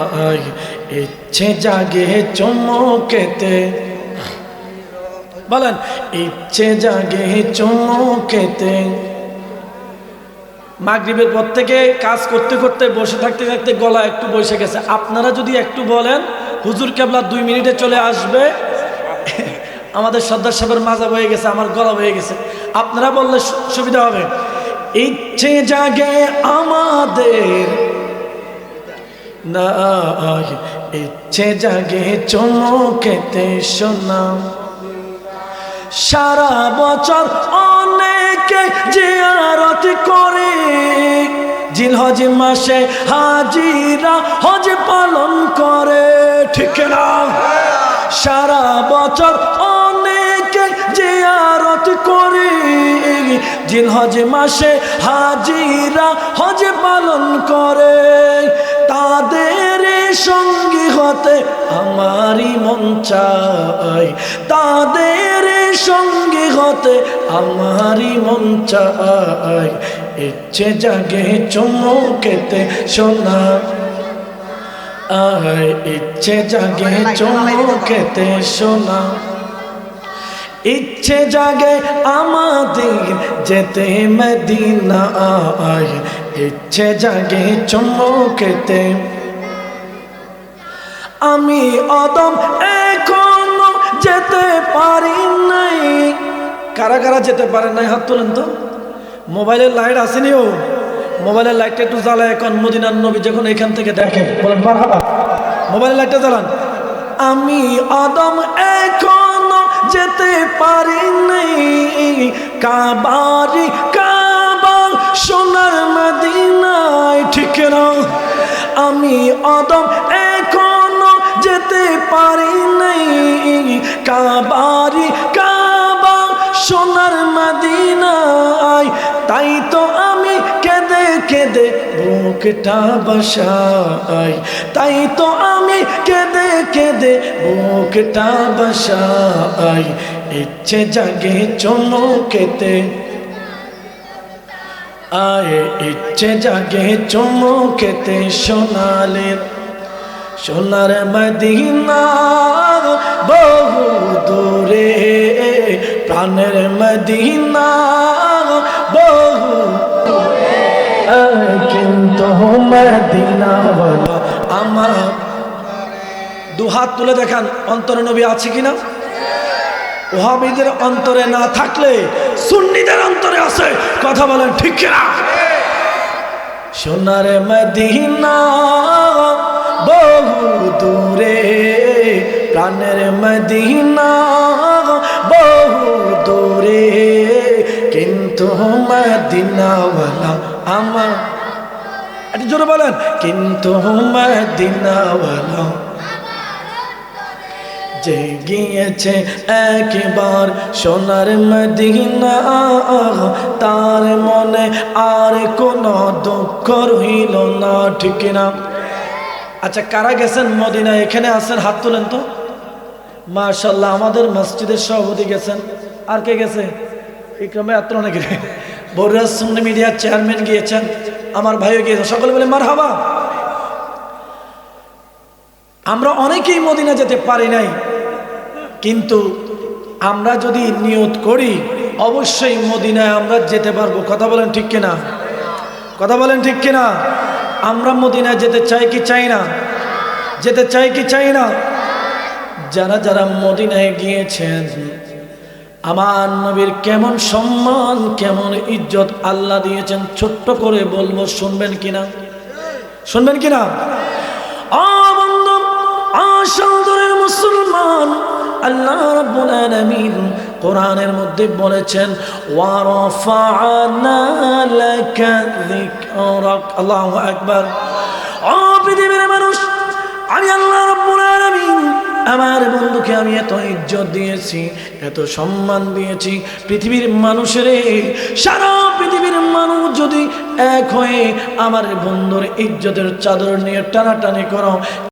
নাই ইচ্ছে জাগে চমকেতে বলেন, ইচ্ছে জাগে চমকেতে মাগরিবের পর থেকে কাজ করতে করতে, বসে থাকতে থাকতে গলা একটু বসে গেছে। আপনারা যদি একটু বলেন, হুজুর কেবলা দুই মিনিটে চলে আসবে। আমাদের সর্দার সাহেবের মাজা হয়ে গেছে, আমার গলা হয়ে গেছে। আপনারা বললে সুবিধা হবে। ইচ্ছে জাগে আমাদের না ইচ্ছে জাগে চমকেতে শোনা। সারা বছর অনেকে জিয়ারত করে। জিলহজ মাসে হাজিরা হজ পালন করে, ঠিক না? সারা বছর অনেকে জিয়ারত করে। জিলহজ মাসে হাজিরা হজ পালন করে। তাদের সঙ্গী হতে আমারই মন চাই তাদের সঙ্গী হতে আমারই মন চাই ইচ্ছে জাগে চমকেতে সোনা আয়। ইচ্ছে জাগে চমকেতে শোনা ইচ্ছে জাগে আমাদের যেতে মদিনা আয় ইচ্ছে জাগে চমকেতে। আমি অদম এখনও যেতে পারি নাই। কারা কারা যেতে পারে নাই? হাত তোলেন তো। মোবাইলের লাইট আসেনি ও। মোবাইলের লাইটটা একটু জ্বালায় এখন মদিনার নবী যখন এখান থেকে দেখেন বলেন মারহাবা। মোবাইলের লাইটটা জ্বালান। আমি আদম এখনও যেতে পারি নাই। কাবারি কাবা সোনার মদিনায়, ঠিক না? আমি আদম এখনও যেতে পারি নাই। কাবারি কাবা সোনার মদিনায়, তাই তো কেঁদে বুকটা বসাই। তাই তো আমি কেঁদে কেঁদে বুকটা বসাই। ইচ্ছে জাগে চমকেতে আয়, ইচ্ছে জাগে চমকেতে সোনালের সোনার মদিনা বহু দূরে, প্রাণের মদিনা কিন্তু মদিনা বলো আমার দু হাত তুলে দেখান, অন্তরে নবী আছে কিনা? ওহাবিদের অন্তরে না থাকলে সুন্নিদের অন্তরে আছে। কথা বলেন ঠিক কিনা? সোনার মদিনা বহু দূরে, প্রাণের মদিনা বহু দূরে, কিন্তু মদিনাওয়ালা আমার একটু জোরে বলেন। কিন্তু যে গিয়েছে একবার সোনার মদিনা। তার মনে আর কোনো দুঃখ রইল না, ঠিক না? আচ্ছা কারা গেছেন মদিনা এখানে আছেন, হাত তুলেন তো। মাশাল্লাহ আমাদের মসজিদের সভাপতি গেছেন। আর কে গেছে? ইকরমে আত্ম অনেকে সুন্নি মিডিয়ার চেয়ারম্যান গিয়েছেন, আমার ভাইও গিয়েছেন, সকলে বলে মার হাবা আমরা অনেকেই মদিনা যেতে পারি নাই, কিন্তু আমরা যদি নিয়ত করি, অবশ্যই মদিনায় আমরা যেতে পারব। কথা বলেন ঠিক কিনা? কথা বলেন ঠিক কিনা? আমরা মদিনায় যেতে চাই কি চাই না? যেতে চাই কি চাই না? যারা যারা মদিনায় গিয়েছেন আমার নবীর কেমন সম্মান, কেমন ইজ্জত আল্লাহ দিয়েছেন, ছোট্ট করে বলব, শুনবেন কিনা? শুনবেন কিনা? মুসলমান, আল্লাহ কোরআনের মধ্যে বলেছেন ওয়ারাফা'না লাকা যিকরাক। আল্লাহু আকবার। ও পৃথিবীর মানুষ, আমি আল্লাহ রাব্বুল আলামিন আমার বন্ধুকে আমি এত ইজ্জত দিয়েছি, এত সম্মান দিয়েছি, পৃথিবীর মানুষের, সারা পৃথিবীর মানুষ যদি এক হয়ে আমার বন্ধুর ইজ্জতের চাদর নিয়ে টানাটানি করো